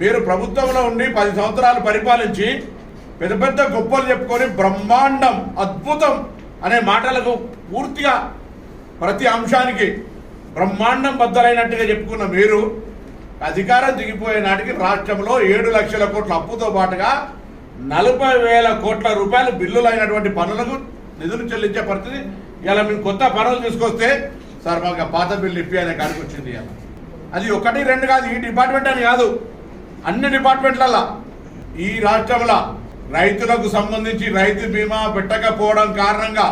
మీరు ప్రభుత్వంలో ఉండి పది సంవత్సరాలు పరిపాలించి పెద్ద పెద్ద గొప్పలు చెప్పుకొని బ్రహ్మాండం అద్భుతం అనే మాటలకు పూర్తిగా ప్రతి అంశానికి బ్రహ్మాండం బద్దలైనట్టుగా చెప్పుకున్న మీరు అధికారం దిగిపోయే నాటికి రాష్ట్రంలో ఏడు లక్షల కోట్ల అప్పుతో పాటుగా నలభై వేల కోట్ల రూపాయలు బిల్లులు అయినటువంటి పనులకు నిధులు చెల్లించే పరిస్థితి. ఇలా మేము కొత్త పనులు తీసుకొస్తే సార్ మాకు పాత బిల్లు ఇప్పి అనే కాడికి వచ్చింది అది ఒకటి రెండు కాదు ఈ డిపార్ట్మెంట్ అని కాదు. అన్ని డిపార్ట్మెంట్లలో ఈ రాష్ట్రంలో రైతులకు సంబంధించి రైతు బీమా పెట్టకపోవడం కారణంగా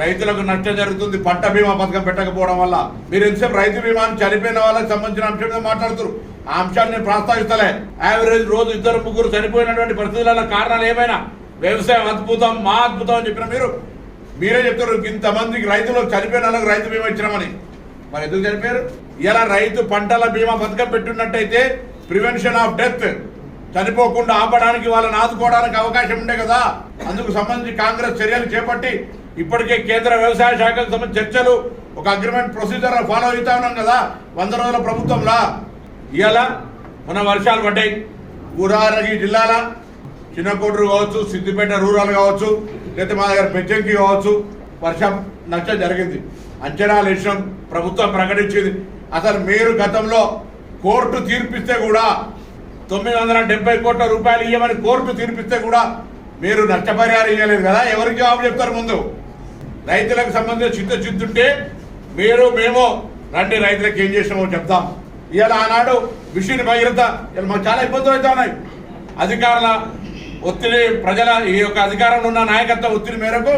రైతులకు నష్టం జరుగుతుంది. పంట బీమా పథకం పెట్టకపోవడం వల్ల. మీరు ఎంతసేపు రైతు బీమాని చనిపోయిన వాళ్ళకి సంబంధించిన అంశం మీద మాట్లాడుతున్నారు ఆ అంశాన్ని నేను ప్రస్తావిస్తలే. యావరేజ్ రోజు ఇద్దరు ముగ్గురు చనిపోయినటువంటి పరిస్థితుల కారణాలు ఏమైనా? వ్యవసాయం అద్భుతం మా అద్భుతం అని చెప్పిన మీరు. మీరే చెప్తారు ఇంతమందికి రైతులకు చనిపోయిన వాళ్ళకి రైతు బీమా ఇచ్చినామని. మరి ఎందుకు చనిపోయారు? ఇలా రైతు పంటల బీమా పథకం పెట్టున్నట్టయితే ప్రివెన్షన్ ఆఫ్ డెత్. చనిపోకుండా ఆపడానికి వాళ్ళని ఆదుకోవడానికి అవకాశం ఉండే కదా. అందుకు సంబంధించి కాంగ్రెస్ చర్యలు చేపట్టి ఇప్పటికే కేంద్ర వ్యవసాయ శాఖకు సంబంధించి చర్చలు ఒక అగ్రిమెంట్ ప్రొసీజర్ ఫాలో అవుతా ఉన్నాం కదా. వంద రోజుల ప్రభుత్వంలా. ఇవాళ మన వర్షాలు పడ్డాయి. ఊరారగి జిల్లాల చిన్నకోటూరు కావచ్చు సిద్దిపేట రూరల్ కావచ్చు లేకపోతే మా దగ్గర పెచ్చంకి కావచ్చు వర్షం నష్టం జరిగింది. అంచనాలు ఇష్టం ప్రభుత్వం ప్రకటించింది. అసలు మీరు గతంలో కోర్టు తీర్పిస్తే కూడా తొమ్మిది వందల డెబ్బై కోట్ల రూపాయలు ఇవ్వమని కోర్టు తీర్పిస్తే కూడా మీరు నష్టపరిహారం ఇవ్వలేదు కదా? ఎవరికి జవాబు చెప్తారు ముందు? రైతులకు సంబంధించిన చిత్త చిత్తుంటే మీరు మేము రండి రైతులకు ఏం చేసినామో చెప్తాం. ఇవాళ ఆనాడు మిషన్ భగీరథ ఇలా మాకు చాలా ఇబ్బందులు అవుతా ఉన్నాయి. అధికారుల ఒత్తిడి ప్రజల ఈ యొక్క అధికారంలో ఉన్న నాయకత్వ ఒత్తిడి మేరకు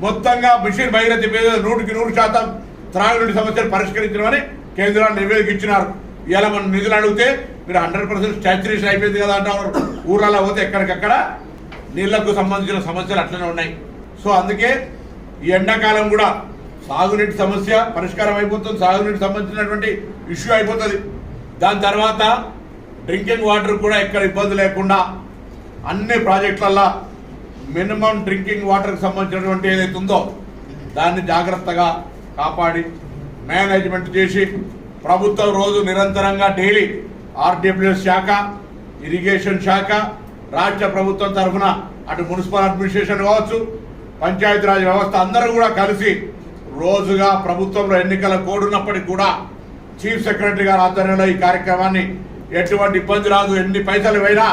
మొత్తంగా మిషన్ భగీరథ మీద నూటికి నూరు శాతం త్రాగునీటి సమస్యలు పరిష్కరించడమని కేంద్రాన్ని నివేదిక ఇచ్చినారు ఇవాళ మనం నిధులు అడిగితే మీరు హండ్రెడ్ పర్సెంట్ స్టాచ్యురేషన్ అయిపోయింది కదా అంటారు ఊళ్ళలో పోతే ఎక్కడికక్కడ నీళ్ళకు సంబంధించిన సమస్యలు అట్లనే ఉన్నాయి. సో అందుకే ఈ ఎండాకాలం కూడా సాగునీటి సమస్య పరిష్కారం అయిపోతుంది. సాగునీటి సంబంధించినటువంటి ఇష్యూ అయిపోతుంది. దాని తర్వాత డ్రింకింగ్ వాటర్ కూడా ఎక్కడ ఇబ్బంది లేకుండా అన్ని ప్రాజెక్టులల్లో మినిమం డ్రింకింగ్ వాటర్కి సంబంధించినటువంటి ఏదైతే ఉందో దాన్ని జాగ్రత్తగా కాపాడి మేనేజ్మెంట్ చేసి ప్రభుత్వం రోజు నిరంతరంగా డైలీ ఆర్డబ్ల్యూఎస్ శాఖ ఇరిగేషన్ శాఖ రాష్ట్ర ప్రభుత్వం తరఫున అటు మున్సిపల్ అడ్మినిస్ట్రేషన్ కావచ్చు పంచాయతీరాజ్ వ్యవస్థ అందరూ కూడా కలిసి రోజుగా ప్రభుత్వంలో ఎన్నికల కోడ్ ఉన్నప్పటికీ కూడా చీఫ్ సెక్రటరీ గారి ఆధ్వర్యంలో ఈ కార్యక్రమాన్ని ఎటువంటి ఇబ్బంది రాదు ఎన్ని పైసలు పోయినా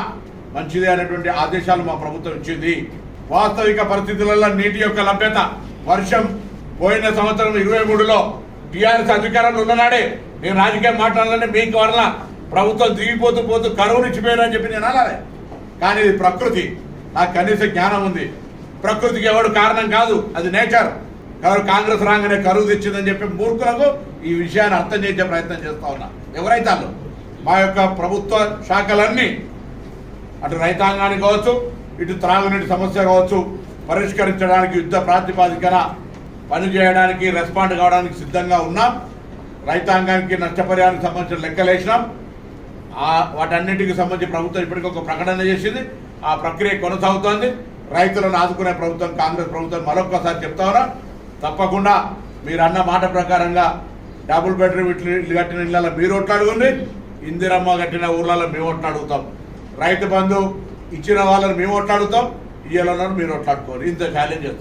మంచిది అనేటువంటి ఆదేశాలు మా ప్రభుత్వం ఇచ్చింది. వాస్తవిక పరిస్థితులలో నీటి యొక్క లభ్యత వర్షం పోయిన సంవత్సరం ఇరవై మూడులో టీఆర్ఎస్ అధికారంలో ఉన్ననాడే మేము రాజకీయం మాట్లాడాలంటే మీకు వల్ల ప్రభుత్వం దిగిపోతూ పోతూ కరువు ఇచ్చిపోయారని చెప్పి నేను అనాలి. కానీ ఇది ప్రకృతి. నాకు కనీస జ్ఞానం ఉంది. ప్రకృతికి ఎవడు కారణం కాదు. అది నేచర్. ఎవరు కాంగ్రెస్ రాగానే కరువు తెచ్చిందని చెప్పి మూర్ఖులకు ఈ విషయాన్ని అర్థం చేసే ప్రయత్నం చేస్తా ఉన్నా. ఎవరైతే వాళ్ళు మా యొక్క ప్రభుత్వ శాఖలన్నీ. అటు రైతాంగానికి కావచ్చు ఇటు త్రాగునీటి సమస్య కావచ్చు పరిష్కరించడానికి యుద్ధ ప్రాతిపాదికన పనిచేయడానికి రెస్పాండ్ కావడానికి సిద్ధంగా ఉన్నాం. రైతాంగానికి నష్టపరిహారానికి సంబంధించిన లెక్కలేసినాం ఆ వాటన్నింటికి సంబంధించి ప్రభుత్వం ఇప్పటికీ ఒక ప్రకటన చేసింది. ఆ ప్రక్రియ కొనసాగుతోంది. రైతులను ఆదుకునే ప్రభుత్వం కాంగ్రెస్ ప్రభుత్వం మరొకసారి చెప్తా తప్పకుండా మీరు అన్న మాట ప్రకారంగా డబుల్ బెడ్రూమ్ ఇట్లు ఇల్లు కట్టిన ఇళ్ళలో మీరు ఒట్లాడుకుంది ఇందిరమ్మ కట్టిన ఊర్లలో మేము ఒట్లాడుగుతాం రైతు బంధు ఇచ్చిన వాళ్ళని మేము ఒట్లాడుతాం ఇయ్యలో మీరు ఒట్లాడుకోరు ఇంత ఛాలెంజ్ చేస్తాం.